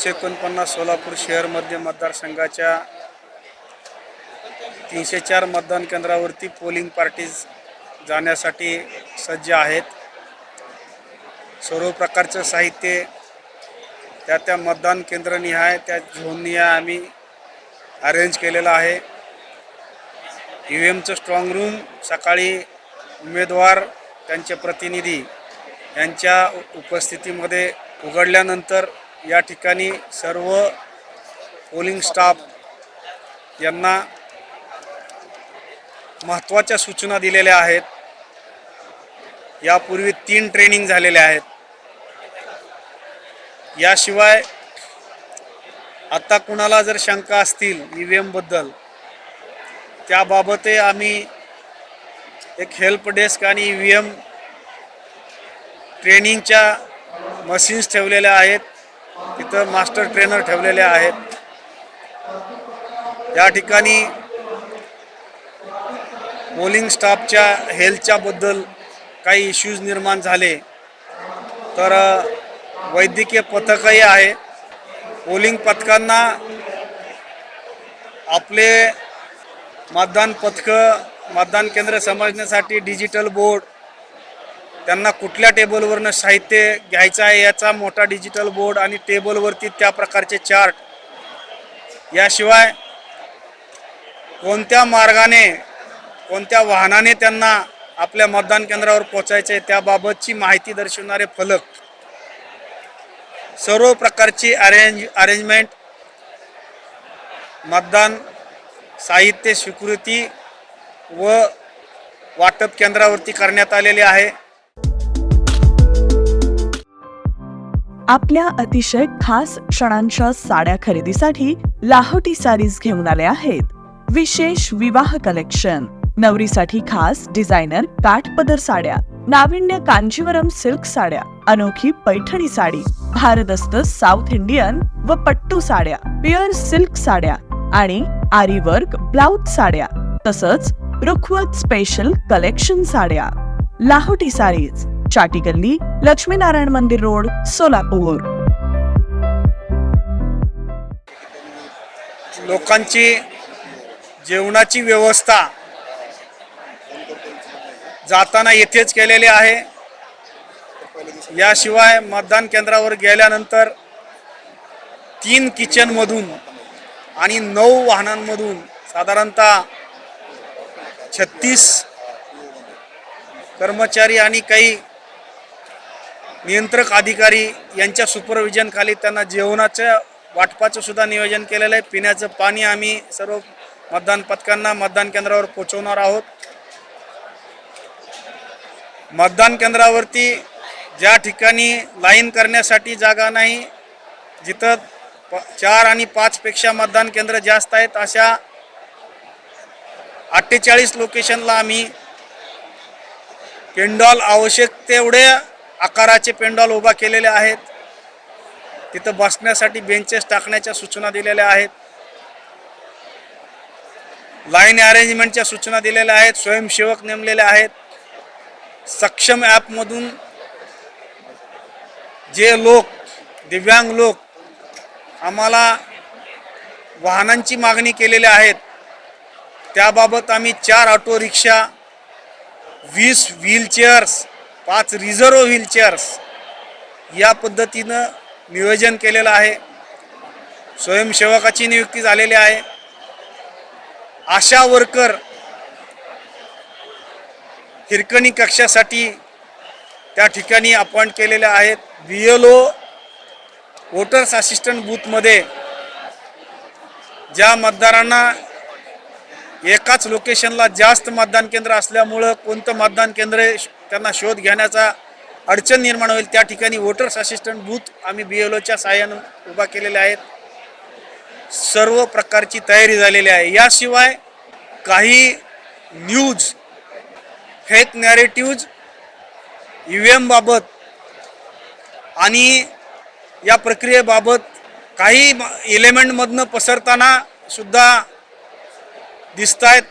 दोनशे एकोणपन्नास सोलापूर शहर मध्य मतदारसंघाच्या तीनशे चार मतदान केंद्रावरती पोलिंग पार्टीज जाण्यासाठी सज्ज आहेत. सर्व प्रकारचं साहित्य त्या त्या मतदान केंद्रनिहाय त्या झोननिहाय आम्ही अरेंज केलेलं आहे. ई व्ही एमचं स्ट्रॉंग रूम सकाळी उमेदवार त्यांचे प्रतिनिधी यांच्या उपस्थितीमध्ये उघडल्यानंतर या ठिकाणी सर्व पोलिंग स्टाफ यांना महत्त्वाच्या सूचना दिलेल्या आहेत. यापूर्वी तीन ट्रेनिंग झालेल्या आहेत. याशिवाय आता कुणाला जर शंका असतील ई व्ही एमबद्दल त्याबाबतही आम्ही एक हेल्प डेस्क आणि ई व्ही एम ट्रेनिंगच्या मशीन्स ठेवलेल्या आहेत. तिथं मास्टर ट्रेनर ठेवलेले आहेत. या ठिकाणी बोलिंग स्टाफच्या हेल्थच्याबद्दल काही इश्यूज निर्माण झाले. तर वैद्यकीय पथकही आहे. पोलिंग पथकांना आपले मतदान पथकं मतदान केंद्र समजण्यासाठी डिजिटल बोर्ड त्यांना कुठल्या टेबलवरनं साहित्य घ्यायचं आहे याचा मोठा डिजिटल बोर्ड आणि टेबलवरती त्या प्रकारचे चार्ट याशिवाय कोणत्या मार्गाने कोणत्या वाहनाने त्यांना आपल्या मतदान केंद्रावर पोचायचे त्याबाबतची माहिती दर्शवणारे फलक. सर्व प्रकारची अरेंज अरेंजमेंट मतदान साहित्य स्वीकृती व वाटप केंद्रावरती करण्यात आलेले आहे. आपल्या अतिशय खास क्षणांच्या साड्या खरेदीसाठी लाहोटी सारीज घेऊन आले आहेत. विशेष विवाह कलेक्शन. नवरीसाठी खास डिझायनर काठपदर साड्या. नाविन्य कांजीवरम सिल्क साड्या. अनोखी पैठणी साडी. भारदस्त साऊथ इंडियन व पट्टू साड्या. प्युअर सिल्क साड्या. आणि आरी वर्क ब्लाउज साड्या. तसंच रुखवत स्पेशल कलेक्शन साड्या. लाहोटी सारीज. चाटी गल्ली लक्ष्मीनारायण मंदिर रोड सोलापूर लोकांची जेवणाची व्यवस्था जाताना येथेच केलेली आहे. याशिवाय मतदान केंद्रावर गेल्यानंतर तीन किचनमधून आणि नऊ वाहनांमधून साधारणतः छत्तीस कर्मचारी आणि काही नियंत्रक अधिकारी यांच्या सुपरविजनखाली त्यांना जेवणाचं वाटपाचं सुद्धा नियोजन केलेलं आहे. पिण्याचं पाणी आम्ही सर्व मतदान पथकांना मतदान केंद्रावर पोहोचवणार आहोत. मतदान केंद्रावरती ज्या ठिकाणी लाईन करण्यासाठी जागा नाही जिथं प चार आणि पाचपेक्षा मतदान केंद्र जास्त आहेत अशा अठ्ठेचाळीस लोकेशनला आम्ही पेंडॉल आवश्यक तेवढे आकाराचे पेंडॉल उभा केलेले आहेत. तिथं बसण्यासाठी बेंचेस टाकण्याच्या सूचना दिलेल्या आहेत. लाईन अरेंजमेंटच्या सूचना दिलेल्या आहेत. स्वयंसेवक नेमलेले आहेत. सक्षम ॲपमधून जे लोक दिव्यांग लोक आम्हाला वाहनांची मागणी केलेली आहेत. त्याबाबत आम्ही चार ऑटो रिक्षा वीस व्हीलचेअर्स पाच रिझर्व व्हीलचेअर्स या पद्धतीनं नियोजन केलेलं आहे. स्वयंसेवकाची नियुक्ती झालेली आहे. आशा वर्कर हिरकणी कक्षासाठी त्या ठिकाणी अपॉइंट केलेल्या आहेत. B L O voters assistant बूथमध्ये ज्या मतदारांना एकाच लोकेशनला जास्त मतदान केंद्र असल्यामुळं कोणतं मतदान केंद्र श- त्यांना शोध घेण्याचा अडचण निर्माण होईल. त्या ठिकाणी वोटर्स असिस्टंट बूथ आम्ही बी एल ओच्या साह्यानं उभा केलेले आहेत. सर्व प्रकारची तयारी झालेली आहे. याशिवाय काही न्यूज फेक नॅरेटिव्ज यू एमबाबत आणि या प्रक्रियेबाबत काही एलिमेंटमधनं पसरताना सुद्धा दिसत आहेत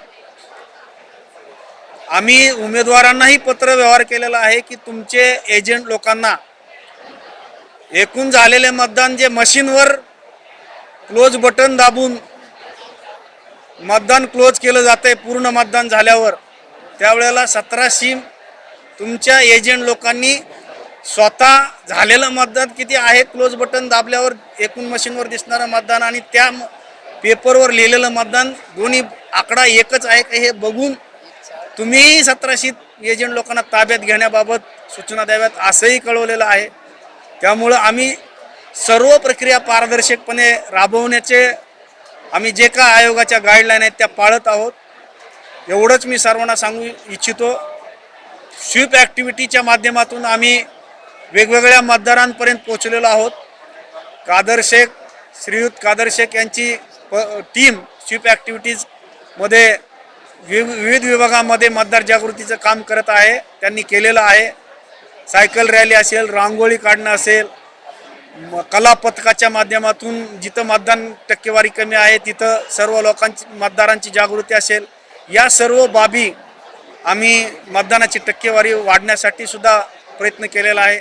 आम्ही उमेदवारांनाही पत्र व्यवहार केलेला आहे की तुमचे एजंट लोकांना एकूण झालेले मतदान जे मशीनवर क्लोज बटन दाबून मतदान क्लोज केलं जातंय पूर्ण मतदान झाल्यावर त्यावेळेला सतराशे तुमच्या एजंट लोकांनी स्वतः झालेलं मतदान किती आहे क्लोज बटन दाबल्यावर एकूण मशीनवर दिसणारं मतदान आणि त्या पेपरवर लिहिलेलं मतदान दोन्ही आकडा एकच आहे का हे बघून तुम्ही सतराशे एजंट लोकांना ताब्यात घेण्याबाबत सूचना द्याव्यात असंही कळवलेलं आहे. त्यामुळं आम्ही सर्व प्रक्रिया पारदर्शकपणे राबवण्याचे आम्ही जे काय आयोगाच्या गाईडलाईन आहेत त्या पाळत आहोत. एवढंच मी सर्वांना सांगू इच्छितो स्वीप ॲक्टिव्हिटीच्या माध्यमातून आम्ही वेगवेगळ्या मतदारांपर्यंत पोचलेलो आहोत. कादर शेख श्रीयुत कादर शेख यांची प टीम स्वीप ॲक्टिव्हिटीजमध्ये विविध विभागामध्ये मतदार जागृतीचं काम करत आहे. त्यांनी केलेलं आहे. सायकल रॅली असेल रांगोळी काढणं असेल कलापथकाच्या कला पथकाच्या माध्यमातून जिथं मतदान टक्केवारी कमी आहे तिथं सर्व लोकांची मतदारांची जागृती असेल. या सर्व बाबी आम्ही मतदानाची टक्केवारी वाढण्यासाठी सुद्धा प्रयत्न केलेला आहे.